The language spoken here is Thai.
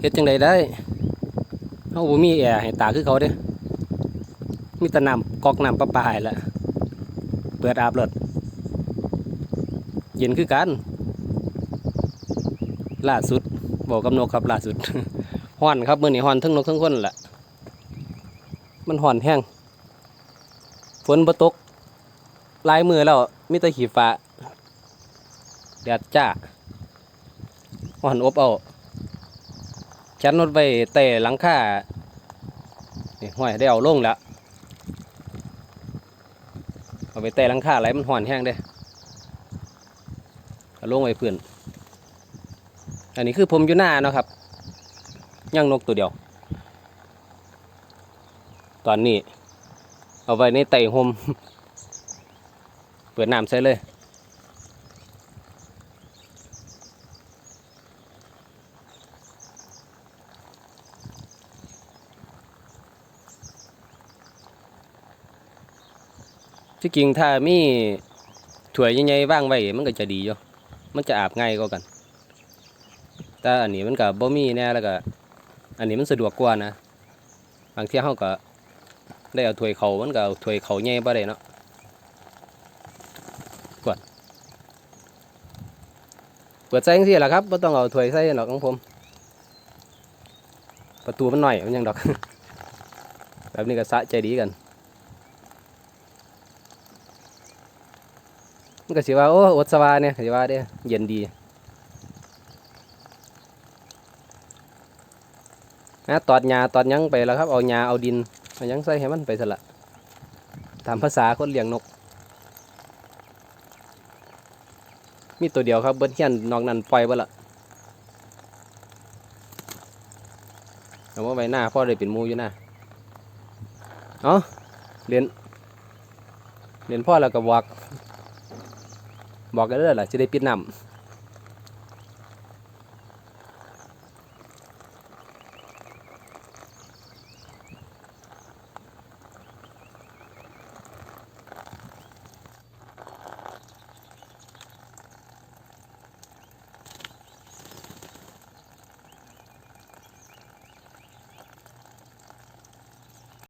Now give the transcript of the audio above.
เฮ็ดจังไดได้เฮาบ่มีแอร์ให้ตาคือเขาเด้มีแต่น้ำกอกน้ำประปาให้ละเปิดอาบรถเย็นคือกันล่าสุดบอกกับนกครับล่าสุดฮ้อนครับมื้อนี้ฮ้อนทั้งนกทั้งคนแหละมันฮ้อนแห้งฝนบ่ตกลายมือแล้วมีแต่ขี้ฟ้าแดดจ้าฮ้อนอบเอา ฉันรถไว้เตะหลังคานี่ห้อยได้เอาลงแล้วเอาไปเตะหลังคาอะไรมันฮ้อนแห้งเด้เอาลงไว้เพื่อนอันนี้คือผมอยู่หน้าเนาะครับย่างนกตัวเดียว ตอนนี้ เอาไว้ในไต่หมเปิดน้ำใส่เลย ที่จริงถ้ามีถ้วใหญ่ๆว่างไว้มันก็จะดีอยู่มันจะอาบง่ายกว่ากัน แต่อันนี้มันก็บ่มีแน่แล้วก็ อันนี้มันสะดวกกว่านะบางเที่ยเฮาก็ได้เอาถ้วยเขามันก็เอาถ้วยเขาใหญ่บ่ได้เนาะกดเปิดใส่จังซี่ล่ะครับบ่ต้องเอาถ้วยใส่หรอกของผม ประตูมันหน่อยมันยังดอก แบบนี้ก็สะใจดีกัน มันก็สิว่าโอ้อดสวาเนี่ยสิว่าเด้เย็นดีนะตอดหญ้าตอดยังไปแล้วครับเอาหญ้าเอาดินเอายังใส่ให้มันไปสละตามภาษาคนเลี้ยงนก มีตัวเดียวครับเบิ้เฮียนนอกนั้นปล่อยไปละเอาว่าไว้หน้าพ่อเลยเป็นมูอยู่หน้าเอาเรียนเรียนพ่อแล้วก็บอก บอกกันเด้อล่ะจะได้ปิดน้ำ